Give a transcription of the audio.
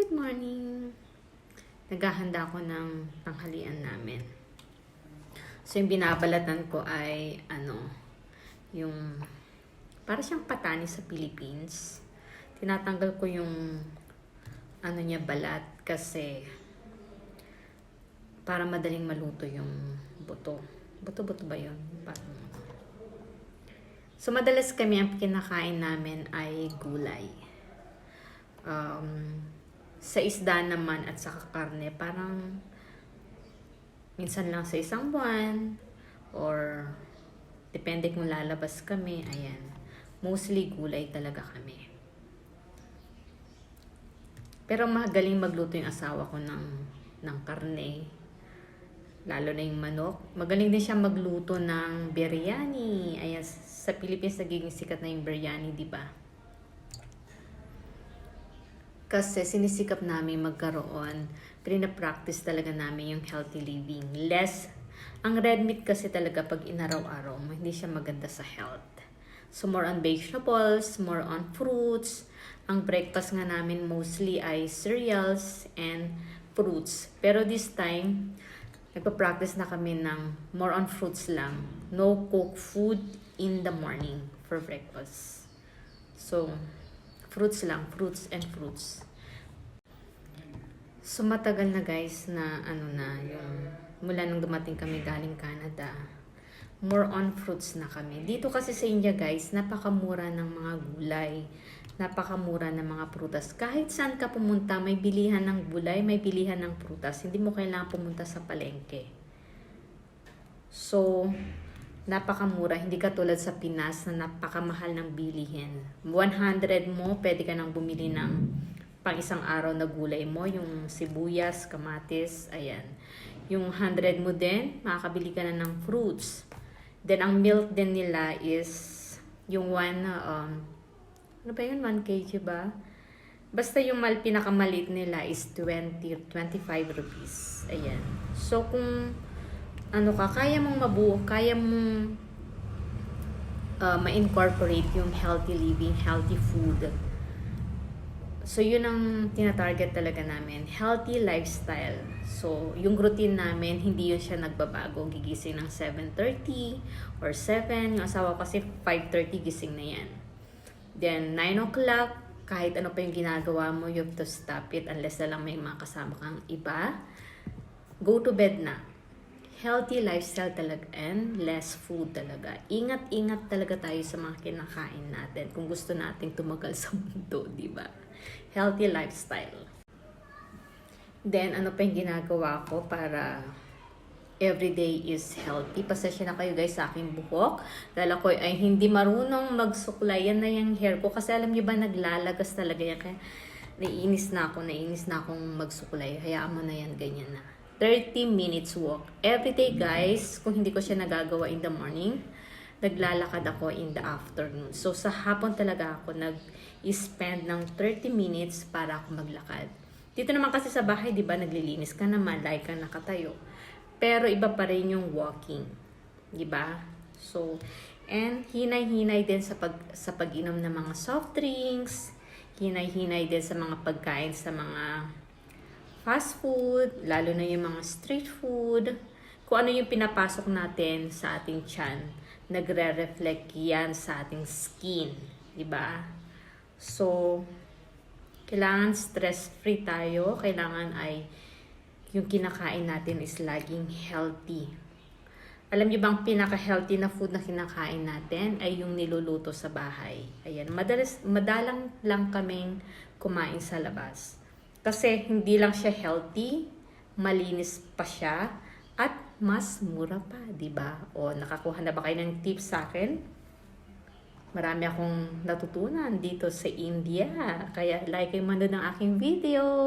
Good morning! Naghahanda ako ng tanghalian namin. So, yung binabalatan ko ay, ano, yung, para siyang patani sa Philippines. Tinatanggal ko yung, ano niya, balat kasi para madaling maluto yung buto. Buto-buto ba yun? Parang, So, madalas kami ang kinakain namin ay gulay. Um, sa isda naman at sa karne, parang minsan lang sa isang buwan or depende kung lalabas kami, ayan. Mostly gulay talaga kami. Pero magaling magluto yung asawa ko ng, ng karne. Lalo na yung manok. Magaling din siya magluto ng biryani. Ayan, sa Pilipinas nagiging sikat na yung biryani, di ba? Kasi sinisikap namin magkaroon, practice talaga namin yung healthy living. Less, ang red meat kasi talaga pag inaraw-araw hindi siya maganda sa health. So more on vegetables, more on fruits. Ang breakfast nga namin mostly ay cereals and fruits. Pero this time, nagpa-practice na kami ng more on fruits lang. No cooked food in the morning for breakfast. So, fruits lang, fruits and fruits. So matagal na guys na ano na yung mula nung dumating kami galing Canada. More on fruits na kami. Dito kasi sa India guys, napakamura ng mga gulay. Napakamura ng mga prutas. Kahit saan ka pumunta, may bilihan ng gulay, may bilihan ng prutas. Hindi mo kailangan pumunta sa palengke. So, napakamura. Hindi katulad sa Pinas na napakamahal ng bilihin. 100 mo, pwede ka nang bumili ng pang isang araw na gulay mo. Yung sibuyas, kamatis, ayan. Yung 100 mo din, makakabili ka na ng fruits. Then, ang milk din nila is yung one, um, ano ba yun? 1 kg ba? Basta yung mal, pinakamalit nila is 20, 25 rupees. Ayan. So, kung ano ka, kaya mong mabuo, kaya mong uh, ma-incorporate yung healthy living, healthy food. So, yun ang tinatarget talaga namin. Healthy lifestyle. So, yung routine namin, hindi yun siya nagbabago. Gigising ng 7.30 or 7. Yung asawa kasi 5.30 gising na yan. Then, 9 o'clock, kahit ano pa yung ginagawa mo, you have to stop it unless na lang may mga kasama kang iba. Go to bed na healthy lifestyle talaga and less food talaga. Ingat-ingat talaga tayo sa mga kinakain natin kung gusto nating tumagal sa mundo, di ba? Healthy lifestyle. Then, ano pa yung ginagawa ko para everyday is healthy. Pasensya na kayo guys sa aking buhok. Dahil ako ay hindi marunong magsuklay. Yan na yung hair ko. Kasi alam niyo ba, naglalagas talaga yan. Kaya naiinis na ako, naiinis na akong magsuklay. Hayaan mo na yan, ganyan na. 30 minutes walk. Every day, guys, kung hindi ko siya nagagawa in the morning, naglalakad ako in the afternoon. So, sa hapon talaga ako nag-spend ng 30 minutes para ako maglakad. Dito naman kasi sa bahay, di ba, naglilinis ka naman, like kang nakatayo. Pero iba pa rin yung walking. Di ba? So, and hinay-hinay din sa, pag, sa pag-inom ng mga soft drinks, hinay-hinay din sa mga pagkain sa mga fast food, lalo na yung mga street food, kung ano yung pinapasok natin sa ating tiyan, nagre-reflect yan sa ating skin, di ba? So, kailangan stress-free tayo, kailangan ay yung kinakain natin is laging healthy. Alam niyo bang pinaka-healthy na food na kinakain natin ay yung niluluto sa bahay. Ayan, madalas, madalang lang kaming kumain sa labas. Kasi hindi lang siya healthy, malinis pa siya, at mas mura pa, di ba? O nakakuha na ba kayo ng tips sa akin? Marami akong natutunan dito sa India. Kaya like kayo manood ng aking video.